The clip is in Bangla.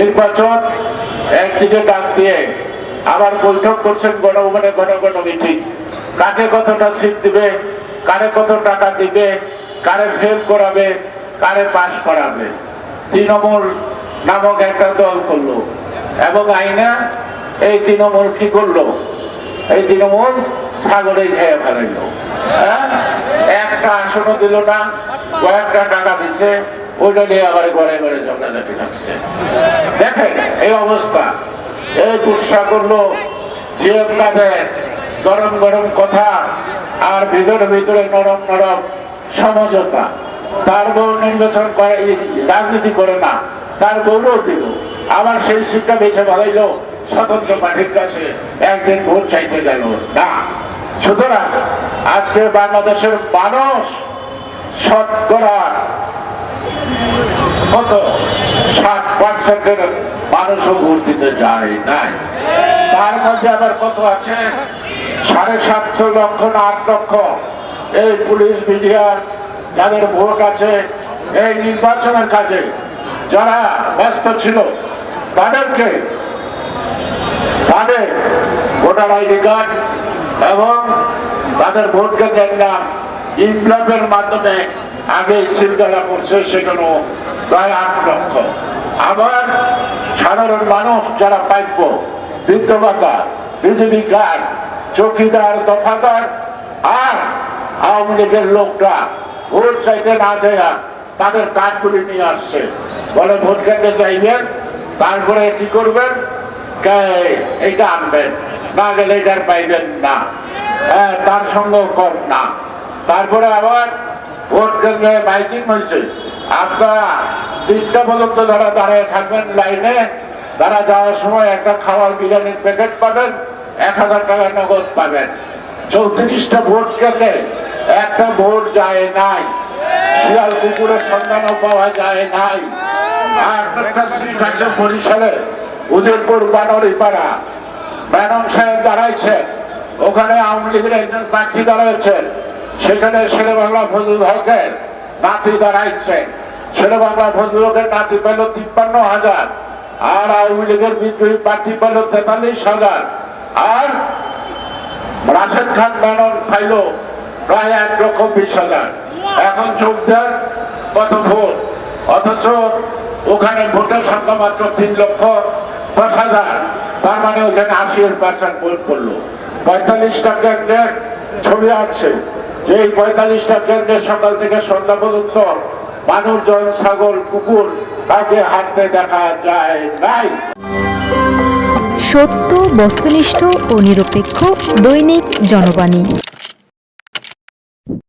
নির্বাচন, একদিকে ডাক দিয়ে আবার বৈঠক করছেন গণভবনে গণ গণ মিটিং কাকে কতটা সিট দিবে, কারে কত টাকা দিবে, কারে ফেল করাবে, কারে পাশ করাবে। তৃণমূল নামক একটা দল করল এবং আইনা এই তৃণমূল কি করল? এই তৃণমূল সাগরে খেয়ে ফেলাইলো। হ্যাঁ? একটা আসনও দিল না, কয়েকটা টাকা দিছে ওইটা নিয়ে আবার ঘরে ঘরে ঝগড়াঝাটি লাগছে। দেখেন এই অবস্থা। এই কুৎসা করল যে কাদের গরম গরম কথা আর ভিতরে ভিতরে নরম নরম সমঝোতা। তার বউ নির্বাচন করে রাজনীতি করে না, তার বউও দিল। আবার সেই সিটটা বেছে বলাইলো স্বতন্ত্র পার্টির কাছে একদিন ভোট চাইতে গেল। না। সুতরাং আজকে বাংলাদেশের মানুষ শতকরা কত ষাট পার্সেন্টের মানুষও ভোট দিতে যায় নাই। তার মধ্যে আবার কত আছে? সাড়ে সাতশো লক্ষ না আট লক্ষ। এই পুলিশ মিডিয়ার যাদের ভোট আছে, এই নির্বাচনের কাজে যারা ব্যস্ত ছিল, তাদেরকে তাদের ভোটার আইডি কার্ড এবং তাদের ভোট কেন্দ্রের নাম ইনভ্লপের মাধ্যমে আগে সিলগালা করছে, সেখানে প্রায় আট লক্ষ। আবার সাধারণ মানুষ যারা পাইব, বৃদ্ধ ভাতা, বিজেপি কার্ড, চৌকিদার, দফাদার, আর আওয়ামী লীগের লোকরা ভোট চাইতে না যায় তাদের কার্ডগুলি নিয়ে আসছে। বলে ভোট খেতে চাইবেন, তারপরে কি করবেন? এইটা আনবেন, না গেলে এটার পাইবেন না। হ্যাঁ তার সঙ্গে কর না। তারপরে আবার ভোট কেন্দ্রে মাইকিং হয়েছে। আপনারা তিনটা পর্যন্ত যারা দাঁড়িয়ে থাকবেন লাইনে, তারা যাওয়ার সময় একটা খাওয়ার বিরিয়ানির প্যাকেট পাবেন, এক হাজার টাকা নগদ পাবেন। চৌত্রিশটা ভোট কেন্দ্রে একটা ভোট যায় নাই। শিয়াল কুকুরের সন্ধানও পাওয়া যায় নাই। বরিশালে উদয়পুর বানরি পাড়া ম্যাডাম সাহেব দাঁড়াইছেন। ওখানে আওয়ামী লীগের একজন প্রার্থী দাঁড়াইছেন। সেখানে শেরে বাংলা ফজল হকের নাতি দাঁড়াইছেন শেরে বাংলা ফজল হকের নাতি পেল তিপ্পান্ন হাজার, আর আওয়ামী লীগের বিদ্রোহী প্রার্থী পেল তেতাল্লিশ হাজার। আর রাশেদ খান ম্যানন পাইল প্রায় এক লক্ষ বিশ হাজার। এখন যোগ দেন কত ভোট, অথচ ওখানে ভোটের সংখ্যা মাত্র তিন লক্ষ দশ হাজার। তার মানে ওখানে আশি পার্সেন্ট ভোট করল। পঁয়তাল্লিশটা কেন্দ্রের ছবি আছে। এই পঁয়তাল্লিশটা কেন্দ্রে সকাল থেকে সন্ধ্যা পর্যন্ত মানুষজন ছাগল, কুকুর তাকে হাঁটতে দেখা যায় নাই। সত্য, বস্তুনিষ্ঠ ও নিরপেক্ষ দৈনিক জনবাণী।